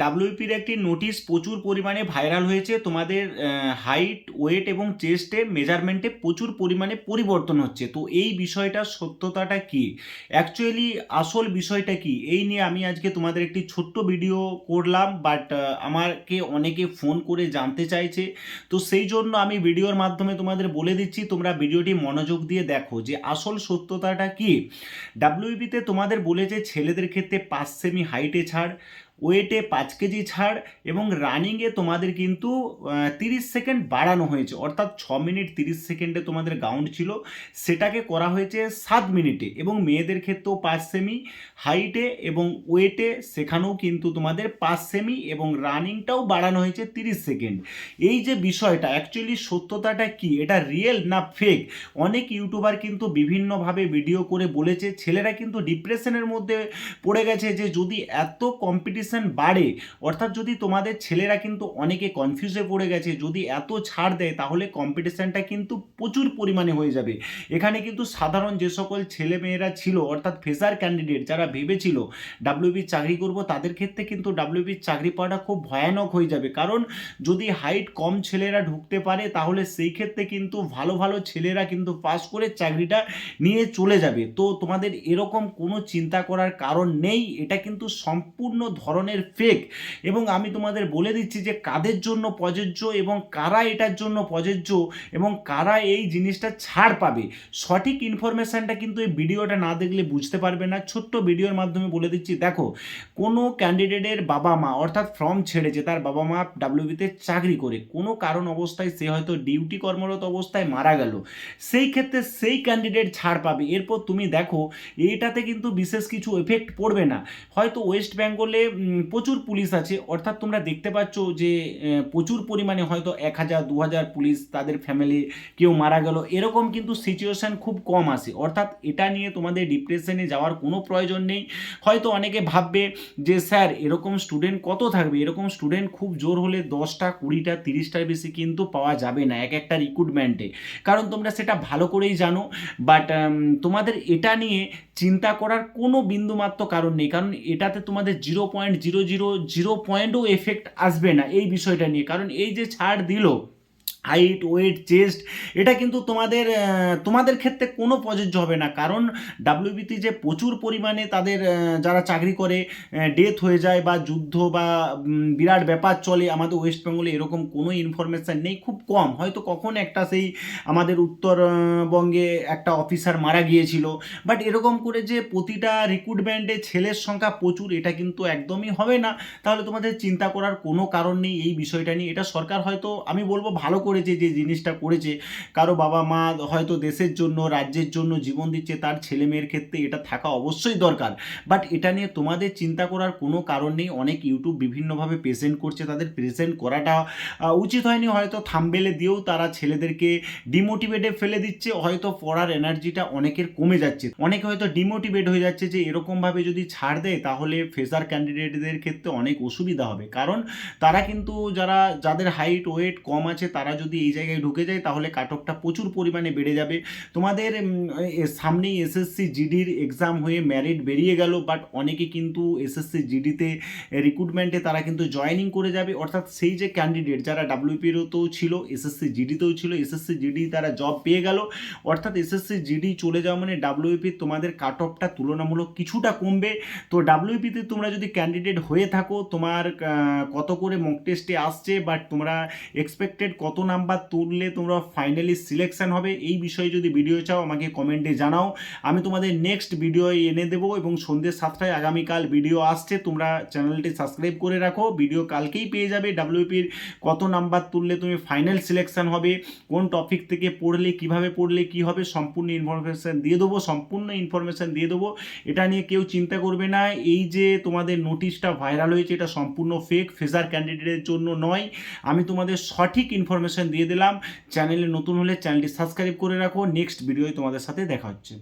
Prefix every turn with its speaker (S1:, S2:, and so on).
S1: ডাব্লিউপির একটি নোটিশ প্রচুর পরিমাণে ভাইরাল হয়েছে। তোমাদের হাইট ওয়েট এবং চেস্টে মেজারমেন্টে প্রচুর পরিমাণে পরিবর্তন হচ্ছে। তো এই বিষয়টার সত্যতাটা কি? অ্যাকচুয়ালি আসল বিষয়টা কি? এই নিয়ে আমি আজকে তোমাদের একটি ছোট্ট ভিডিও করলাম বাট আমাকে অনেকে ফোন করে জানতে চাইছে। তো সেই জন্য আমি ভিডিওর মাধ্যমে তোমাদের বলে দিচ্ছি, তোমরা ভিডিওটি মনোযোগ দিয়ে দেখো যে আসল সত্যতাটা কি? ডাব্লিউপিতে তোমাদের বলেছে ছেলেদের ক্ষেত্রে পাঁচ সেমি হাইটে ছাড় ওয়েটে পাঁচ কেজি ছাড় এবং রানিংয়ে তোমাদের কিন্তু তিরিশ সেকেন্ড বাড়ানো হয়েছে। অর্থাৎ ছ মিনিট তিরিশ সেকেন্ডে তোমাদের গাউন্ড ছিল। সেটাকে করা হয়েছে সাত মিনিটে এবং মেয়েদের ক্ষেত্রেও পাঁচ সেমি। হাইটে এবং ওয়েটে সেখানেও কিন্তু তোমাদের পাঁচ সেমি এবং রানিংটাও বাড়ানো হয়েছে তিরিশ সেকেন্ড। এই যে বিষয়টা অ্যাকচুয়ালি সত্যতাটা কি? এটা রিয়েল না ফেক অনেক ইউটিউবার কিন্তু বিভিন্নভাবে ভিডিও করে বলেছে, ছেলেরা কিন্তু ডিপ্রেশনের মধ্যে পড়ে গেছে যে যদি এত কম্পিটিশন বাড়ে, অর্থাৎ যদি তোমাদের ছেলেরা কিন্তু অনেকে কনফিউজে পড়ে গেছে, যদি এত ছাড় দেয় তাহলে কম্পিটিশানটা কিন্তু প্রচুর পরিমাণে হয়ে যাবে। এখানে কিন্তু সাধারণ যে সকল ছেলে মেয়েরা ছিল, অর্থাৎ ফেসার ক্যান্ডিডেট যারা ভেবেছিল ডাব্লিউবির চাকরি করব, তাদের ক্ষেত্রে কিন্তু ডাব্লিউবির চাকরি পাওয়াটা খুব ভয়ানক হয়ে যাবে। কারণ যদি হাইট কম ছেলেরা ঢুকতে পারে, তাহলে সেই ক্ষেত্রে কিন্তু ভালো ভালো ছেলেরা কিন্তু পাস করে চাকরিটা নিয়ে চলে যাবে। তো তোমাদের এরকম কোনো চিন্তা করার কারণ নেই, এটা কিন্তু সম্পূর্ণ ধরনের ফেক এবং আমি তোমাদের বলে দিচ্ছি যে কাদের জন্য প্রযোজ্য এবং কারা এটার জন্য প্রযোজ্য এবং কারা এই জিনিসটা ছাড় পাবে। সঠিক ইনফরমেশানটা কিন্তু এই ভিডিওটা না দেখলে বুঝতে পারবে না। ছোট্ট ভিডিওর মাধ্যমে বলে দিচ্ছি, দেখো, কোনো ক্যান্ডিডেটের বাবা মা অর্থাৎ ফর্ম ছেড়েছে, তার বাবা মা ডাব্লিউবিতে চাকরি করে, কোনো কারণ অবস্থায় সে হয়তো ডিউটি কর্মরত অবস্থায় মারা গেল। সেই ক্ষেত্রে সেই ক্যান্ডিডেট ছাড় পাবে। এরপর তুমি দেখো এইটাতে কিন্তু বিশেষ কিছু এফেক্ট পড়বে না। হয়তো ওয়েস্ট বেঙ্গলে প্রচুর পুলিশ আছে। অর্থাৎ তোমরা দেখতে পাচ্ছ যে প্রচুর পরিমাণে হয়তো এক হাজার, দু হাজার পুলিশ তাদের ফ্যামিলি কেউ মারা গেল। এরকম কিন্তু সিচুয়েশান খুব কম আসে অর্থাৎ এটা নিয়ে তোমাদের ডিপ্রেশনে যাওয়ার কোনো প্রয়োজন নেই। হয়তো অনেকে ভাববে যে, স্যার, এরকম স্টুডেন্ট কত থাকবে? এরকম স্টুডেন্ট খুব জোর হলে দশটা, কুড়িটা, তিরিশটার বেশি কিন্তু পাওয়া যাবে না এক একটা রিক্রুটমেন্টে কারণ তোমরা সেটা ভালো করেই জানো। বাট তোমাদের এটা নিয়ে চিন্তা করার কোনো বিন্দুমাত্র কারণ নেই। কারণ এটাতে তোমাদের zero point zero zero zero পয়েন্টও effect আসবে না এই বিষয়টা নিয়ে। কারণ এই যে ছাড় দিল হাইট ওয়েট চেস্ট এটা কিন্তু তোমাদের তোমাদের ক্ষেত্রে কোনো প্রযোজ্য হবে না। কারণ ডাব্লিউবিতে যে প্রচুর পরিমাণে তাদের যারা চাকরি করে ডেথ হয়ে যায় বা যুদ্ধ বা বিরাট ব্যাপার চলে, আমাদের ওয়েস্ট বেঙ্গলে এরকম কোনো ইনফরমেশান নেই, খুব কম। হয়তো কখন একটা সেই আমাদের উত্তরবঙ্গে একটা অফিসার মারা গিয়েছিল। বাট এরকম করে যে প্রতিটা রিক্রুটমেন্টে ছেলের সংখ্যা প্রচুর, এটা কিন্তু একদমই হবে না। তাহলে তোমাদের চিন্তা করার কোনো কারণ নেই এই বিষয়টা নিয়ে। এটা সরকার হয়তো, আমি বলব, ভালো করেছে, যে জিনিসটা করেছে, কারও বাবা মা হয়তো দেশের জন্য, রাজ্যের জন্য জীবন দিচ্ছে, তার ছেলে মেয়ের ক্ষেত্রে এটা থাকা অবশ্যই দরকার। বাট এটা নিয়ে তোমাদের চিন্তা করার কোনো কারণ নেই, অনেক ইউটিউব বিভিন্নভাবে প্রেজেন্ট করছে, তাদের প্রেজেন্ট করাটা উচিত হয়নি, হয়তো থাম্বেলে দিয়েও তারা ছেলেদেরকে ডিমোটিভেটে ফেলে দিচ্ছে, হয়তো পড়ার এনার্জিটা অনেকের কমে যাচ্ছে। অনেকে হয়তো ডিমোটিভেট হয়ে যাচ্ছে যে এরকমভাবে যদি ছাড় দেয়, তাহলে ফেসার ক্যান্ডিডেটদের ক্ষেত্রে অনেক অসুবিধা হবে। কারণ তারা কিন্তু যারা, যাদের হাইট ওয়েট কম আছে, তারা যদি এই জায়গায় ঢুকে যায়, তাহলে কাট অফটা প্রচুর পরিমাণে বেড়ে যাবে। তোমাদের সামনেই এসএসসি জিডির এক্সাম হয়ে ম্যারিট বেরিয়ে গেল বাট অনেকে কিন্তু এসএসসি জিডিতে রিক্রুটমেন্টে তারা কিন্তু জয়েনিং করে যাবে। অর্থাৎ সেই যে ক্যান্ডিডেট যারা ডাব্লিউপিরতেও ছিল এসএসসি জিডিতেও ছিল এসএসসি জিডি তারা জব পেয়ে গেল। অর্থাৎ এসএসসি জিডি চলে যাওয়া মানে ডাব্লিউপি তোমাদের কাট অফটা তুলনামূলক কিছুটা কমবে। তো ডাব্লিউপিতে তোমরা যদি ক্যান্ডিডেট হয়ে থাকো, তোমার কত করে মক টেস্টে আসছে বাট তোমরা এক্সপেক্টেড কত নাম্বার তুললে তোমরা ফাইনালি সিলেকশন হবে। এই বিষয়ে যদি ভিডিও চাও, আমাকে কমেন্টে জানাও। আমি তোমাদের নেক্সট ভিডিও এনে দেবো এবং সন্ধ্যে সাতটায় আগামীকাল ভিডিও আসছে। তোমরা চ্যানেলটি সাবস্ক্রাইব করে রাখো। ভিডিও কালকেই পেয়ে যাবে। ডাব্লিউপির কত নাম্বার তুললে তুমি ফাইনাল সিলেকশন হবে, কোন টপিক থেকে পড়লে, কীভাবে পড়লে, কি হবে, সম্পূর্ণ ইনফরমেশান দিয়ে দেবো, সম্পূর্ণ ইনফরমেশান দিয়ে দেবো। এটা নিয়ে কেউ চিন্তা করবে না। এই যে তোমাদের নোটিশটা ভাইরাল হয়েছে, এটা সম্পূর্ণ ফেক ফেসার ক্যান্ডিডেটের জন্য নয়। আমি তোমাদের সঠিক ইনফরমেশান দিয়ে দিলাম। চ্যানেলে নতুন হলে চ্যানেলটি সাবস্ক্রাইব করে রাখো। নেক্সট ভিডিওয় তোমাদের সাথে দেখা হচ্ছে।